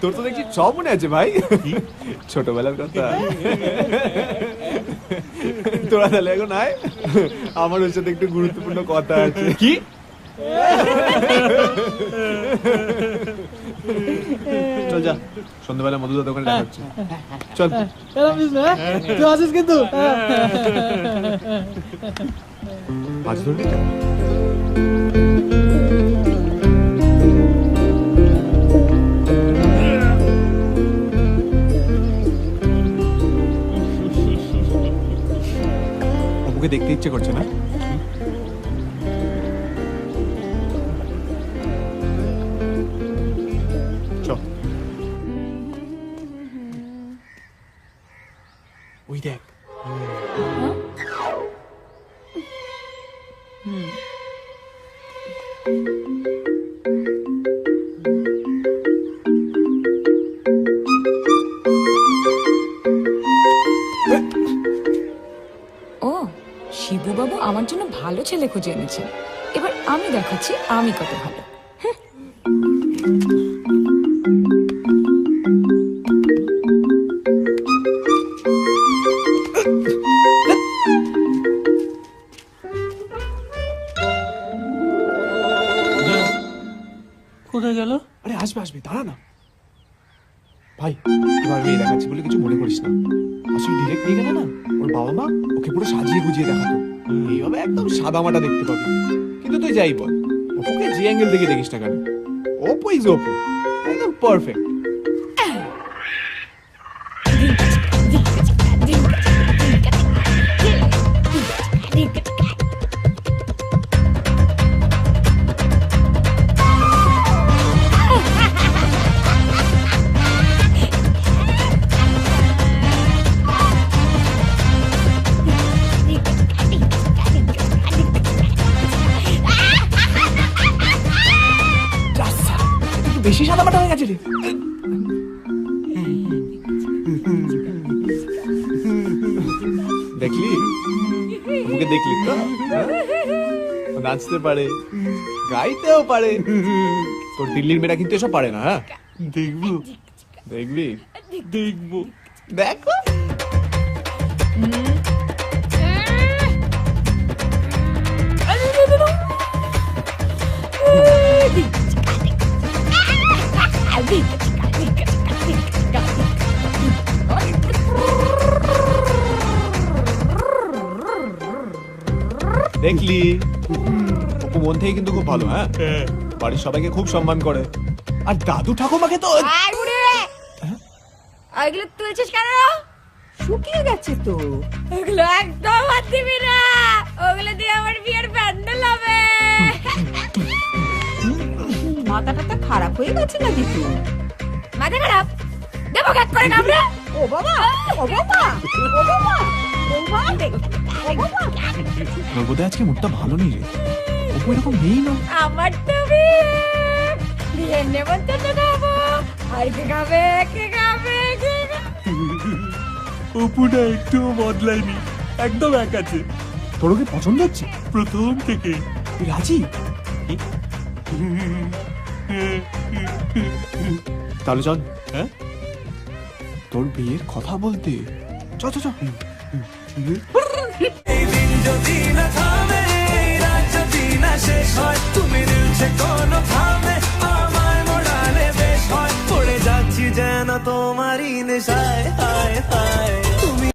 তোর তো দেখছি সব মনে আছে ভাই। ছোটবেলার কথা। তোরা তাহলে এখন আয়। আমার ওর সাথে একটু গুরুত্বপূর্ণ কথা আছে। কি? চল যা। সন্ধ্যাবেলা মধুদার দোকানে দেখা হচ্ছে। চল। তুই আসিস কিন্তু হ্যাঁ। মাছ ধরবি দেখতে ইচ্ছে করছে না? ওই দেখ। ও বাবু আমার জন্য ভালো ছেলে খুঁজে এনেছেন এবার আমি দেখাচ্ছি আমি কত ভালো। কোথায় গেল? আরে আসবে আসবে দাঁড়া না। ভাই এবার মেয়ে দেখাচ্ছি বলে কিছু মনে করিস না। আসলে ডিরেক্ট নিয়ে গেলে না, ওর বাবা মা ওকে পুরো সাজিয়ে গুজিয়ে দেখাতো। এইভাবে একদম সাদা মাটা দেখতে পাবি। কিন্তু তুই যাই বল, ওকে যে অ্যাঙ্গেল থেকে দেখিস না কেন? ওপো ইজ ওপো একদম পারফেক্ট বেশি সাদা মাটা হয়ে গেছে রে। দেখলি? ওকে দেখলি তো? হ্যাঁ? নাচতে পারে গাইতেও পারে। তোর দিল্লির মেয়েরা কিন্তু এসব পারে না হ্যাঁ? দেখব। দেখবি? দেখব। দেখো দেখলি? অপু মন থেকে কিন্তু খুব ভালো হ্যাঁ? বাড়ির সবাইকে খুব সম্মান করে। আর দাদু ঠাকুমাকে তো আর ওইগুলো তুলছিস কেন শুকিয়ে গেছে তো। ওগুলো একদম হাত দিবি না। ওগুলো দিয়ে আমার বিয়ের প্যান্ডেল হবে। মাথা টাথা খারাপ হয়ে গেছে নাকি তো মাথা খারাপ? দেবো কাট করে কামড়ে। ও বাবা ও বাবা ও বাবা ও বাবা? তোর বোধহয় আজকে মুডটা ভালো নেই রে। অপু এরকম নেই না। আমার তো বিয়ে। নেমন্তন্ন খাব। আর কে খাবে কে খাবে কে খাবে? অপুটা একটুও বদলায়নি। একদম এক আছে। তোর ওকে পছন্দ হচ্ছে? প্রথম থেকে তুই রাজি? তাহলে চল হ্যাঁ? তোর বিয়ের কথা বলতে। চ হয় তুমি হয়। যাচ্ছি যেন তোমারই নেশায় হায় হায়।